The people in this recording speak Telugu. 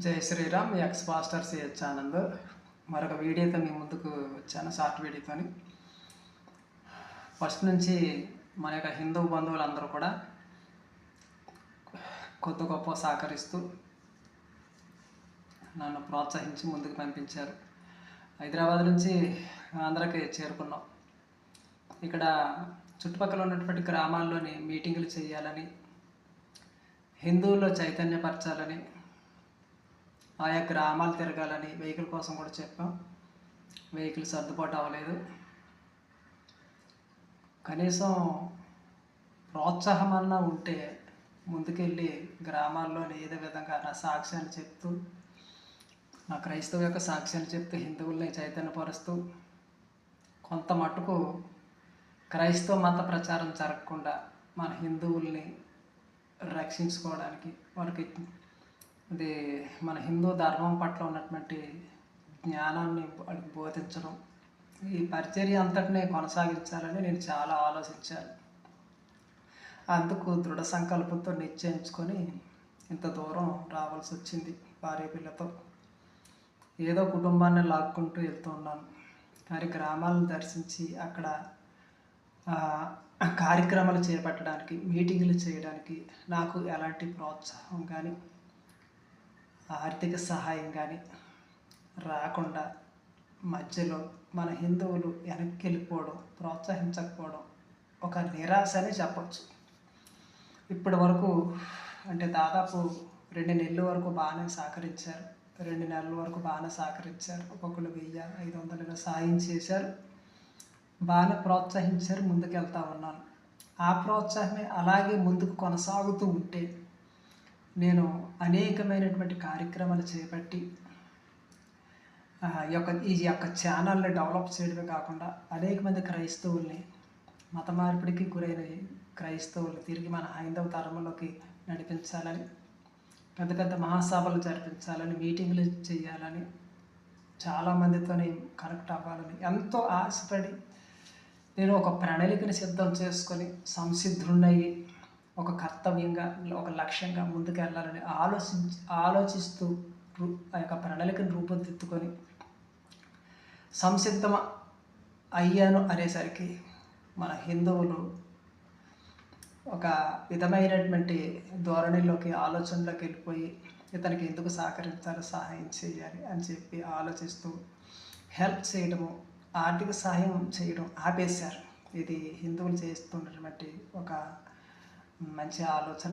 జై శ్రీరామ్ మీ ఎక్స్ పాస్టర్ సిహెచ్ ఆనంద్ మరొక వీడియోతో మీ ముందుకు వచ్చాను షార్ట్ వీడియోతోని. ఫస్ట్ నుంచి మన యొక్క హిందూ బంధువులందరూ కూడా కొత్త గొప్ప సహకరిస్తూ నన్ను ప్రోత్సహించి ముందుకు పంపించారు. హైదరాబాద్ నుంచి ఆంధ్రాకి చేరుకున్నాం. ఇక్కడ చుట్టుపక్కల ఉన్నటువంటి గ్రామాల్లోని మీటింగులు చేయాలని హిందువుల్లో చైతన్యపరచాలని ఆయా గ్రామాలు తిరగాలని వెహికల్ కోసం కూడా చెప్పాం. వెహికల్ సర్దుబాటు అవ్వలేదు. కనీసం ప్రోత్సాహం అన్నా ఉంటే ముందుకెళ్ళి గ్రామాల్లోని ఏదో విధంగా నా సాక్ష్యాన్ని చెప్తూ నా క్రైస్తవ యొక్క సాక్ష్యాన్ని చెప్తూ హిందువుల్ని చైతన్యపరుస్తూ కొంత మటుకు క్రైస్తవ మత ప్రచారం జరగకుండా మన హిందువుల్ని రక్షించుకోవడానికి వారికి ఇది మన హిందూ ధర్మం పట్ల ఉన్నటువంటి జ్ఞానాన్ని బోధించడం. ఈ పరిచర్య అంతటినే కొనసాగించాలని నేను చాలా ఆలోచించాను. అందుకు దృఢ సంకల్పంతో నిశ్చయించుకొని ఇంత దూరం రావాల్సి వచ్చింది భార్య పిల్లతో. ఏదో కుటుంబాన్ని లాక్కుంటూ వెళ్తూ ఉన్నాను. కానీ గ్రామాలను దర్శించి అక్కడ కార్యక్రమాలు చేపట్టడానికి మీటింగులు చేయడానికి నాకు ఎలాంటి ప్రోత్సాహం కానీ ఆర్థిక సహాయం కానీ రాకుండా మధ్యలో మన హిందువులు వెనక్కి వెళ్ళిపోవడం ప్రోత్సహించకపోవడం ఒక నిరాశ అని చెప్పచ్చు. ఇప్పటి వరకు అంటే దాదాపు రెండు నెలల వరకు బాగానే సహకరించారు. రెండు నెలల వరకు బాగానే సహకరించారు. ఒక్కొక్కరు వెయ్యి ఐదు వందలుగా సాయం చేశారు. బాగానే ప్రోత్సహించారు ముందుకు వెళ్తా ఉన్నాను ఆ ప్రోత్సాహమే అలాగే ముందుకు కొనసాగుతూ ఉంటే నేను అనేకమైనటువంటి కార్యక్రమాలు చేపట్టి ఈ యొక్క ఈ యొక్క ఛానల్ని డెవలప్ చేయడమే కాకుండా అనేక మంది క్రైస్తవుల్ని మత మార్పిడికి గురైన క్రైస్తవులు తిరిగి మన హైందవ తరంలోకి నడిపించాలని పెద్ద పెద్ద మహాసభలు జరిపించాలని మీటింగ్లు చేయాలని చాలామందితోని కనెక్ట్ అవ్వాలని ఎంతో ఆశపడి నేను ఒక ప్రణాళికని సిద్ధం చేసుకొని సంసిద్ధున్నయ్యి ఒక కర్తవ్యంగా ఒక లక్ష్యంగా ముందుకు వెళ్ళాలని ఆలోచించి ఆలోచిస్తూ ఆ యొక్క ప్రణాళికను రూపొందిద్దుకొని సంసిద్ధమ అయ్యాను అనేసరికి మన హిందువులు ఒక విధమైనటువంటి ధోరణిలోకి ఆలోచనలోకి వెళ్ళిపోయి ఇతనికి ఎందుకు సహకరించాలి సహాయం చేయాలి అని చెప్పి ఆలోచిస్తూ హెల్ప్ చేయడము ఆర్థిక సహాయం చేయడం ఆపేశారు. ఇది హిందువులు చేస్తున్నటువంటి ఒక మంచి ఆలోచన